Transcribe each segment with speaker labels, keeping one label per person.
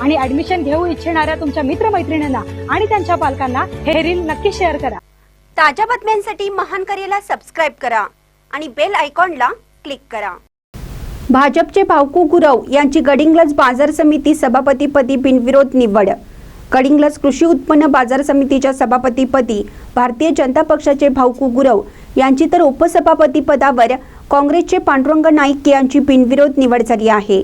Speaker 1: आणि ऍडमिशन घेऊ इच्छिणाऱ्या तुमच्या मित्रमैत्रिणींना आणि त्यांच्या पालकांना हे रील नक्की शेअर करा.
Speaker 2: ताज्या बातम्यांसाठी महान करेला सबस्क्राईब करा आणि बेल आयकॉनला क्लिक करा. भाजपचे भावकू गुरव यांची गडिंग्लज बाजार समिती सभापतीपदी बिनविरोध निवड. गडिंग्लज कृषी उत्पन्न बाजार समितीच्या सभापतीपदी भारतीय जनता पक्षाचे भाऊकू गुरव यांची तर उपसभापतीपदावर काँग्रेसचे पांडुरंग नाईक यांची बिनविरोध निवड झाली आहे.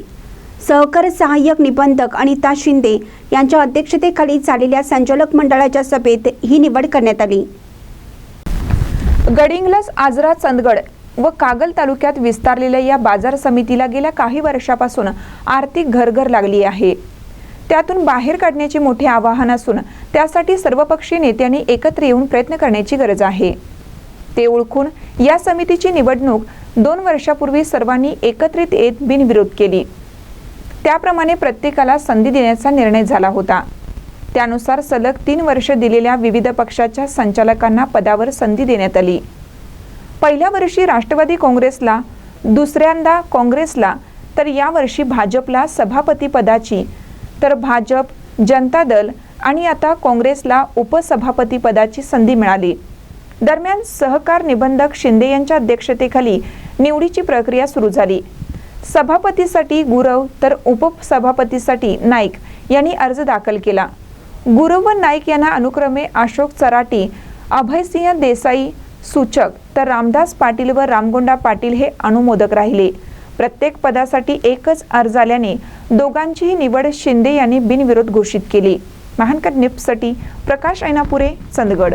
Speaker 2: सहकार सहाय्यक निबंधक अनिता शिंदे यांच्या अध्यक्षतेखाली झालेल्या संचालक मंडळाच्या सभेत ही निवड करण्यात आली.
Speaker 3: गडिंग्लस आजरा चंदगड व कागल तालुक्यात विस्तारलेल्या या बाजार समितीला गेल्या काही वर्षापासून आर्थिक घरघर लागली आहे. त्यातून बाहेर काढण्याचे मोठे आवाहन असून त्यासाठी सर्वपक्षीय नेत्यांनी एकत्र येऊन प्रयत्न करण्याची गरज आहे. ते ओळखून या समितीची निवडणूक दोन वर्षापूर्वी सर्वांनी एकत्रित येत बिनविरोध केली. त्याप्रमाणे प्रत्येकाला संधी देण्याचा निर्णय झाला होता. त्यानुसार सलग तीन वर्ष दिलेल्या विविध पक्षाच्या संचालकांना पदावर संधी देण्यात आली. पहिल्या वर्षी राष्ट्रवादी काँग्रेसला दुसऱ्यांदा काँग्रेसला तर यावर्षी भाजपला सभापती पदाची तर भाजप जनता दल आणि आता काँग्रेसला उपसभापती पदाची संधी मिळाली. दरम्यान सहकार निबंधक शिंदे यांच्या अध्यक्षतेखाली निवडीची प्रक्रिया सुरू झाली. सभापतीसाठी गुरव तर उपसभापतीसाठी नाईक यांनी अर्ज दाखल केला. गुरव व नाईक यांना अनुक्रमे अशोक चराटी अभयसिंह देसाई सूचक तर रामदास पाटील व रामगोंडा पाटील हे अनुमोदक राहिले. प्रत्येक पदासाठी एकच अर्ज आल्याने दोघांचीही निवड शिंदे यांनी बिनविरोध घोषित केली. महानकर निप्ससाठी प्रकाश ऐनापुरे चंदगड.